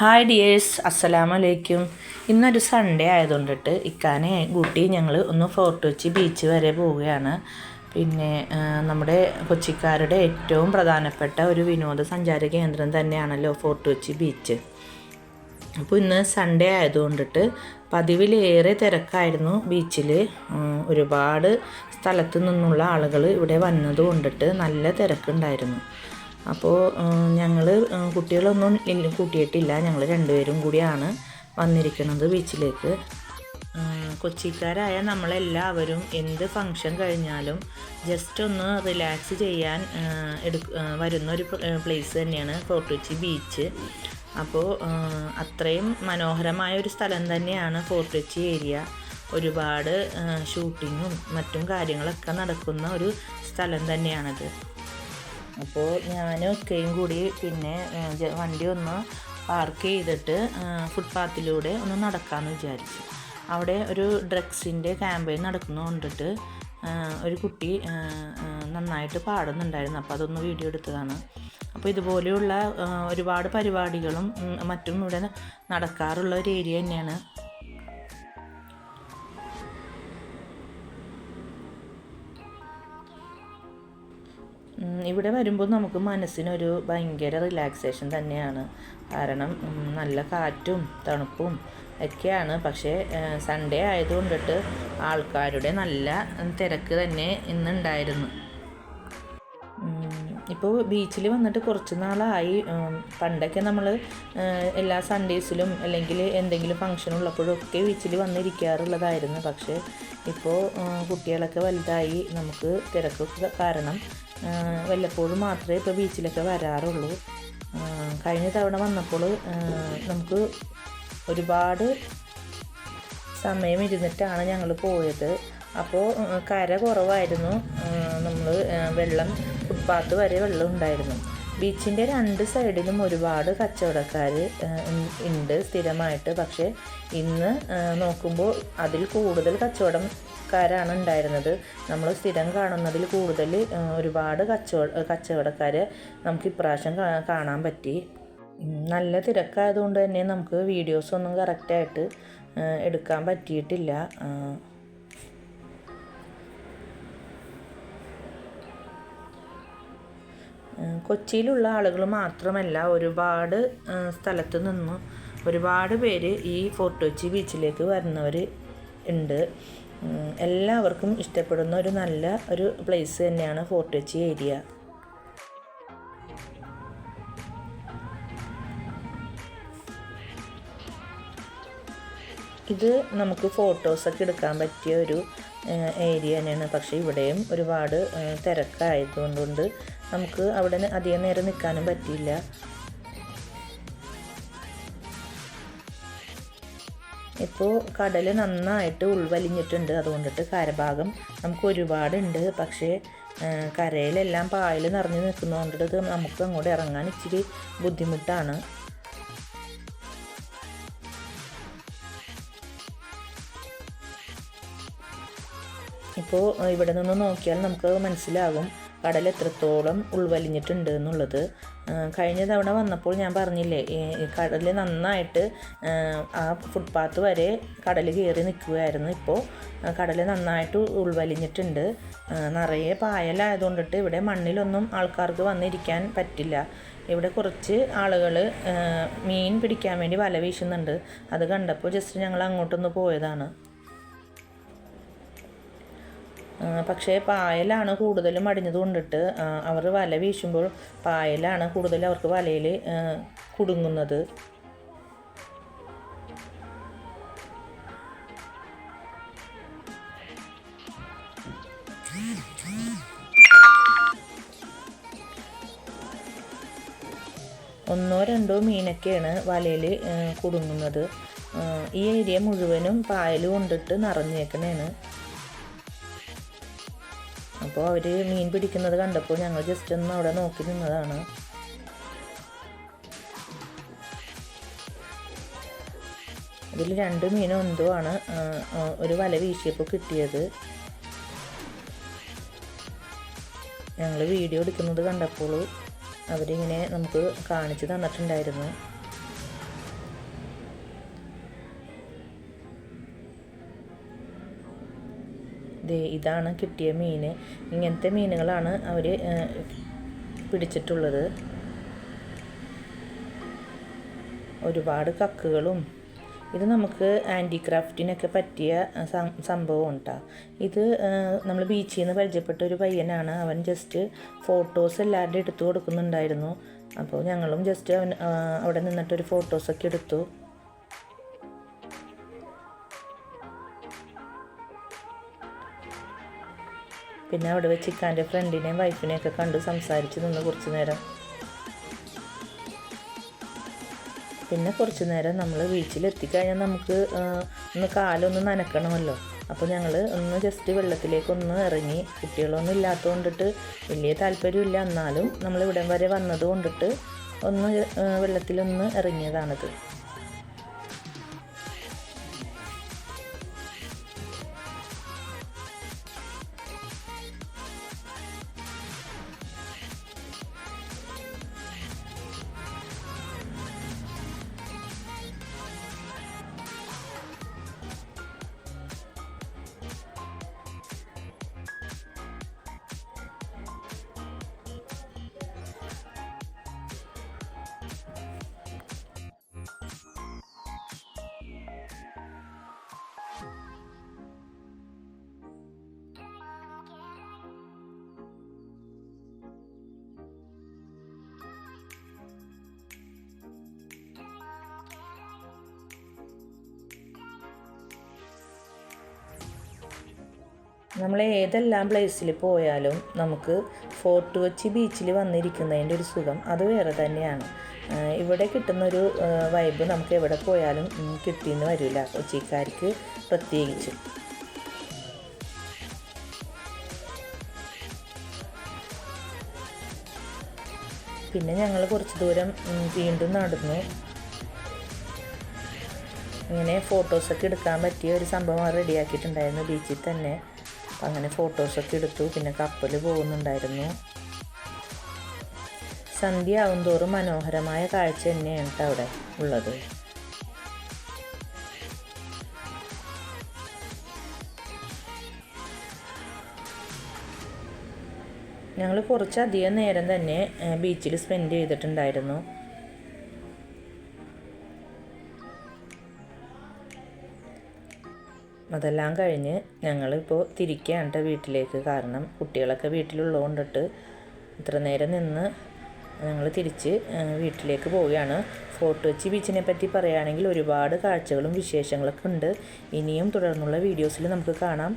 Hi dears അസ്സലാമു അലൈക്കും ഇന്നൊരു സൺഡേ ആയതുകൊണ്ടിട്ട് ഇക്കാനെ കൂട്ടി ഞങ്ങൾ ഒന്ന് ഫോർട്ട് കൊച്ചി ബീച്ച് വരെ പോവുകയാണ്. പിന്നെ നമ്മുടെ കൊച്ചിക്കാരുടെ ഏറ്റവും പ്രധാനപ്പെട്ട ഒരു വിനോദസഞ്ചാര കേന്ദ്രം തന്നെയാണല്ലോ ഫോർട്ട് കൊച്ചി ബീച്ച് അപ്പോൾ ഇന്ന് സൺഡേ ആയതുകൊണ്ടിട്ട് പതിവിലേറെ തിരക്കായിരുന്നു ബീച്ചിൽ ഒരുപാട് സ്ഥലത്തു നിന്നുള്ള ആളുകൾ ഇവിടെ വന്നത് കൊണ്ടിട്ട് നല്ല തിരക്കുണ്ടായിരുന്നു. അപ്പോൾ ഞങ്ങൾ കുട്ടികളൊന്നും കൂട്ടിയിട്ടില്ല. ഞങ്ങൾ രണ്ടുപേരും കൂടിയാണ് വന്നിരിക്കുന്നത് ബീച്ചിലേക്ക്. കൊച്ചിക്കാരായ നമ്മളെല്ലാവരും എന്ത് ഫങ്ഷൻ കഴിഞ്ഞാലും ജസ്റ്റ് ഒന്ന് റിലാക്സ് ചെയ്യാൻ എടുക്ക വരുന്ന ഒരു പ്ലേസ് തന്നെയാണ് ഫോർട്ട് കൊച്ചി ബീച്ച് അപ്പോൾ അത്രയും മനോഹരമായ ഒരു സ്ഥലം തന്നെയാണ് ഫോർട്ട് കൊച്ചി ഏരിയ. ഒരുപാട് ഷൂട്ടിങ്ങും മറ്റും കാര്യങ്ങളൊക്കെ നടക്കുന്ന ഒരു സ്ഥലം തന്നെയാണത്. അപ്പോൾ ഞാനും ഒക്കെയും കൂടി പിന്നെ വണ്ടി ഒന്ന് പാർക്ക് ചെയ്തിട്ട് ഫുട്പാത്തിലൂടെ ഒന്ന് നടക്കാമെന്ന് വിചാരിച്ചു. അവിടെ ഒരു ഡ്രഗ്സിന്റെ ക്യാമ്പയിൻ നടക്കുന്നത് കൊണ്ടിട്ട് ഒരു കുട്ടി നന്നായിട്ട് പാടുന്നുണ്ടായിരുന്നു. അപ്പോൾ അതൊന്ന് വീഡിയോ എടുത്തതാണ്. അപ്പോൾ ഇതുപോലെയുള്ള ഒരുപാട് പരിപാടികളും മറ്റും ഇവിടെ നടക്കാറുള്ള ഒരു ഏരിയ തന്നെയാണ്. ഇവിടെ വരുമ്പോൾ നമുക്ക് മനസ്സിനൊരു ഭയങ്കര റിലാക്സേഷൻ തന്നെയാണ്. കാരണം നല്ല കാറ്റും തണുപ്പും ഒക്കെയാണ്. പക്ഷേ സൺഡേ ആയതുകൊണ്ടിട്ട് ആൾക്കാരുടെ നല്ല തിരക്ക് തന്നെ ഇന്നുണ്ടായിരുന്നു. ഇപ്പോൾ ബീച്ചിൽ വന്നിട്ട് കുറച്ച് നാളായി. പണ്ടൊക്കെ നമ്മൾ എല്ലാ സൺഡേസിലും അല്ലെങ്കിൽ എന്തെങ്കിലും ഫങ്ഷൻ ഉള്ളപ്പോഴൊക്കെ ബീച്ചിൽ വന്നിരിക്കാറുള്ളതായിരുന്നു. പക്ഷേ ഇപ്പോൾ കുട്ടികളൊക്കെ വലുതായി. നമുക്ക് തിരക്കൊക്കെ കാരണം വല്ലപ്പോഴും മാത്രമേ ഇപ്പോൾ ബീച്ചിലൊക്കെ വരാറുള്ളൂ. കഴിഞ്ഞ തവണ വന്നപ്പോൾ നമുക്ക് ഒരുപാട് സമയം ഇരുന്നിട്ടാണ് ഞങ്ങൾ പോയത് അപ്പോൾ കര കുറവായിരുന്നു. നമ്മൾ വെള്ളം ഫുട്പാത്ത് വരെ വെള്ളം ഉണ്ടായിരുന്നു. ബീച്ചിന്റെ രണ്ട് സൈഡിലും ഒരുപാട് കച്ചവടക്കാർ ഉണ്ട് സ്ഥിരമായിട്ട്. പക്ഷേ ഇന്ന് നോക്കുമ്പോൾ അതിൽ കൂടുതൽ കച്ചവടക്കാരാണ് ഉണ്ടായിരുന്നത്. നമ്മൾ സ്ഥിരം കാണുന്നതിൽ കൂടുതൽ ഒരുപാട് കച്ചവട കച്ചവടക്കാരെ നമുക്ക് ഇപ്രാവശ്യം കാണാൻ പറ്റി. നല്ല തിരക്കായതുകൊണ്ട് തന്നെ നമുക്ക് വീഡിയോസൊന്നും കറക്റ്റായിട്ട് എടുക്കാൻ പറ്റിയിട്ടില്ല. കൊച്ചിയിലുള്ള ആളുകൾ മാത്രമല്ല ഒരുപാട് സ്ഥലത്ത് നിന്നും ഒരുപാട് പേര് ഈ ഫോർട്ട് കൊച്ചി ബീച്ചിലേക്ക് വരുന്നവർ ഉണ്ട്. എല്ലാവർക്കും ഇഷ്ടപ്പെടുന്ന ഒരു നല്ല ഒരു പ്ലേസ് തന്നെയാണ് ഫോർട്ട് കൊച്ചി ഏരിയ. ഇത് നമുക്ക് ഫോട്ടോസൊക്കെ എടുക്കാൻ പറ്റിയ ഒരു ഏരിയ തന്നെയാണ്. പക്ഷേ ഇവിടെയും ഒരുപാട് തിരക്കായതുകൊണ്ട് നമുക്ക് അവിടെ അധികം നേരം നിൽക്കാനും പറ്റിയില്ല. ഇപ്പോൾ കടൽ നന്നായിട്ട് ഉൾവലിഞ്ഞിട്ടുണ്ട്. അതുകൊണ്ടിട്ട് കരഭാഗം നമുക്ക് ഒരുപാടുണ്ട്. പക്ഷേ കരയിലെല്ലാം പായൽ നിറഞ്ഞു നിൽക്കുന്നതുകൊണ്ടിട്ട് നമുക്ക് അങ്ങോട്ട് ഇറങ്ങാൻ ഇച്ചിരി ബുദ്ധിമുട്ടാണ്. ഇപ്പോൾ ഇവിടെ നിന്ന് നോക്കിയാൽ നമുക്ക് മനസ്സിലാകും കടൽ എത്രത്തോളം ഉൾവലിഞ്ഞിട്ടുണ്ട് എന്നുള്ളത്. കഴിഞ്ഞ തവണ വന്നപ്പോൾ ഞാൻ പറഞ്ഞില്ലേ ഈ കടൽ നന്നായിട്ട് ആ, ഫുട്പാത്ത് വരെ കടൽ കയറി നിൽക്കുകയായിരുന്നു. ഇപ്പോൾ കടൽ നന്നായിട്ട് ഉൾവലിഞ്ഞിട്ടുണ്ട്. നിറയെ പായലായതുകൊണ്ടിട്ട് ഇവിടെ മണ്ണിലൊന്നും ആൾക്കാർക്ക് വന്നിരിക്കാൻ പറ്റില്ല. ഇവിടെ കുറച്ച് ആളുകൾ മീൻ പിടിക്കാൻ വേണ്ടി വല വീശുന്നുണ്ട്. അത് കണ്ടപ്പോൾ ജസ്റ്റ് ഞങ്ങൾ അങ്ങോട്ടൊന്ന് പോയതാണ്. പക്ഷേ പായലാണ് കൂടുതലും അടിഞ്ഞത് കൊണ്ടിട്ട് അവർ വല വീശുമ്പോൾ പായലാണ് കൂടുതൽ അവർക്ക് വലയിൽ കുടുങ്ങുന്നത്. ഒന്നോ രണ്ടോ മീനൊക്കെയാണ് വലയിൽ കുടുങ്ങുന്നത്. ഈ ഏരിയ മുഴുവനും പായൽ കൊണ്ടിട്ട് നിറഞ്ഞേക്കണേണ്. അപ്പോൾ അവർ മീൻ പിടിക്കുന്നത് കണ്ടപ്പോൾ ഞങ്ങൾ ജസ്റ്റ് ഒന്ന് അവിടെ നോക്കി നിന്നതാണ്. അതിൽ രണ്ട് മീനും എന്തോ ആണ് ഒരു വല വീശിയപ്പോൾ കിട്ടിയത്. ഞങ്ങൾ വീഡിയോ എടുക്കുന്നത് കണ്ടപ്പോൾ അവരിങ്ങനെ നമുക്ക് കാണിച്ചു തന്നിട്ടുണ്ടായിരുന്നു. ഇതാണ് കിട്ടിയ മീൻ. ഇങ്ങനത്തെ മീനുകളാണ് അവർ പിടിച്ചിട്ടുള്ളത്. ഒരുപാട് കക്കുകളും. ഇത് നമുക്ക് ഹാൻഡിക്രാഫ്റ്റിനൊക്കെ പറ്റിയ സംഭവം കേട്ടോ ഇത് നമ്മൾ ബീച്ചിൽ നിന്ന് പരിചയപ്പെട്ട ഒരു പയ്യനാണ്. അവൻ ജസ്റ്റ് ഫോട്ടോസ് എല്ലാവരുടെയും എടുത്തു കൊടുക്കുന്നുണ്ടായിരുന്നു. അപ്പോൾ ഞങ്ങളും ജസ്റ്റ് അവൻ അവിടെ നിന്നിട്ടൊരു ഫോട്ടോസൊക്കെ എടുത്തു. പിന്നെ അവിടെ വെച്ച് ഇക്കാന്റെ ഫ്രണ്ടിനെയും വൈഫിനെയും ഒക്കെ കണ്ട് സംസാരിച്ച് നിന്ന് കുറച്ച് നേരം. പിന്നെ കുറച്ച് നേരം നമ്മൾ ബീച്ചിൽ കഴിഞ്ഞാൽ നമുക്ക് ഒന്ന് കാലൊന്ന് നനക്കണമല്ലോ. അപ്പോൾ ഞങ്ങൾ ഒന്ന് ജസ്റ്റ് വെള്ളത്തിലേക്കൊന്ന് ഇറങ്ങി. കുട്ടികളൊന്നും ഇല്ലാത്തത് കൊണ്ടിട്ട് വലിയ താല്പര്യമില്ല. എന്നാലും നമ്മൾ ഇവിടം വരെ വന്നത് കൊണ്ടിട്ട് ഒന്ന് വെള്ളത്തിലൊന്ന് ഇറങ്ങിയതാണിത്. നമ്മൾ ഏതെല്ലാം പ്ലേസിൽ പോയാലും നമുക്ക് ഫോർട്ട് കൊച്ചി ബീച്ചിൽ വന്നിരിക്കുന്നതിന്റെ ഒരു സുഖം അത് വേറെ തന്നെയാണ്. ഇവിടെ കിട്ടുന്നൊരു വൈബ് നമുക്ക് എവിടെ പോയാലും കിട്ടിയെന്ന് വരില്ല കൊച്ചിക്കാർക്ക് പ്രത്യേകിച്ച്. പിന്നെ ഞങ്ങൾ കുറച്ച് ദൂരം വീണ്ടും നടന്നു. ഇങ്ങനെ ഫോട്ടോസൊക്കെ എടുക്കാൻ പറ്റിയ ഒരു സംഭവം റെഡിയാക്കിയിട്ടുണ്ടായിരുന്നു ബീച്ചിൽ തന്നെ. അങ്ങനെ ഫോട്ടോസൊക്കെ എടുത്തു. പിന്നെ കപ്പൽ പോകുന്നുണ്ടായിരുന്നു. സന്ധ്യ ആവും തോറും മനോഹരമായ കാഴ്ച തന്നെയാണ് അവിടെ ഉള്ളത്. ഞങ്ങൾ കുറച്ചധികം നേരം തന്നെ ബീച്ചിൽ സ്പെൻഡ് ചെയ്തിട്ടുണ്ടായിരുന്നു. അതെല്ലാം കഴിഞ്ഞ് ഞങ്ങളിപ്പോൾ തിരിക്കുകയാണ് ട്ടോ വീട്ടിലേക്ക്. കാരണം കുട്ടികളൊക്കെ വീട്ടിലുള്ളത് കൊണ്ടിട്ട് ഇത്ര നേരം നിന്ന് ഞങ്ങൾ തിരിച്ച് വീട്ടിലേക്ക് പോവുകയാണ്. ഫോർട്ട് കൊച്ചി ബീച്ചിനെ പറ്റി പറയുകയാണെങ്കിൽ ഒരുപാട് കാഴ്ചകളും വിശേഷങ്ങളൊക്കെ ഉണ്ട്. ഇനിയും തുടർന്നുള്ള വീഡിയോസിൽ നമുക്ക് കാണാം.